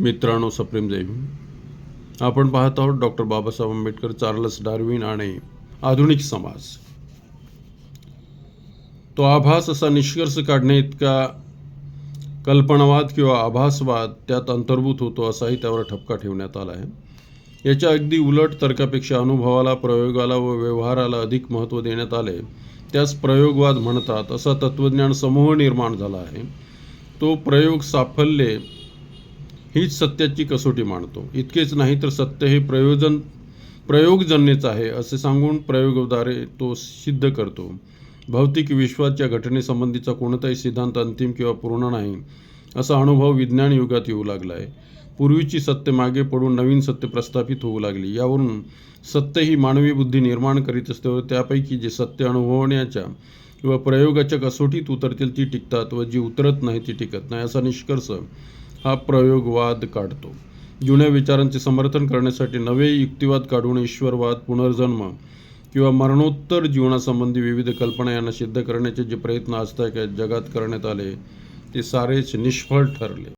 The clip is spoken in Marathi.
मित्रांनो सप्रेम जय आपण पाहत आहोत doctor Babasaheb Ambedkar Charles Darwin आणि आधुनिक समाज. तो आभास असा निष्कर्ष काढणे इतका कल्पनावाद किंवा आभासवाद त्यात अंतर्भूत होतो असाही त्यावर ठपका ठेवण्यात आला आहे. याच्या अगदी उलट तर्कापेक्षा अनुभवाला प्रयोगाला व व्यवहाराला अधिक महत्त्व देण्यात आले. त्यास प्रयोगवाद म्हणतात असा तत्त्वज्ञान समूह निर्माण झाला आहे. तो प्रयोग साफल्ये हीच सत्याची कसोटी मानतो. इतकेच नाही तर सत्य हे प्रयोजन प्रयोगजन्यच आहे असे सांगून प्रयोगाद्वारे तो सिद्ध करतो. भौतिक विश्वाच्या घटनेसंबंधीचा कोणताही सिद्धांत अंतिम किंवा पूर्ण नाही असा अनुभव विज्ञान युगात येऊ लागला आहे पूर्वीची सत्य मागे पडून नवीन सत्य प्रस्थापित होऊ लागली. यावरून सत्य ही मानवी बुद्धी निर्माण करीत असते व त्यापैकी जे सत्य अनुभवण्याच्या किंवा प्रयोगाच्या कसोटीत उतरतील ती टिकतात व जी उतरत नाही ती टिकत नाही असा निष्कर्ष हा प्रयोगवाद काढतो. जुन्या विचारांचे समर्थन करण्यासाठी नवे युक्तिवाद काढून ईश्वरवाद पुनर्जन्म किंवा मरणोत्तर जीवनासंबंधी विविध कल्पना यांना सिद्ध करण्याचे जे प्रयत्न आजताक जगात करण्यात आले ते सारेच निष्फळ ठरले.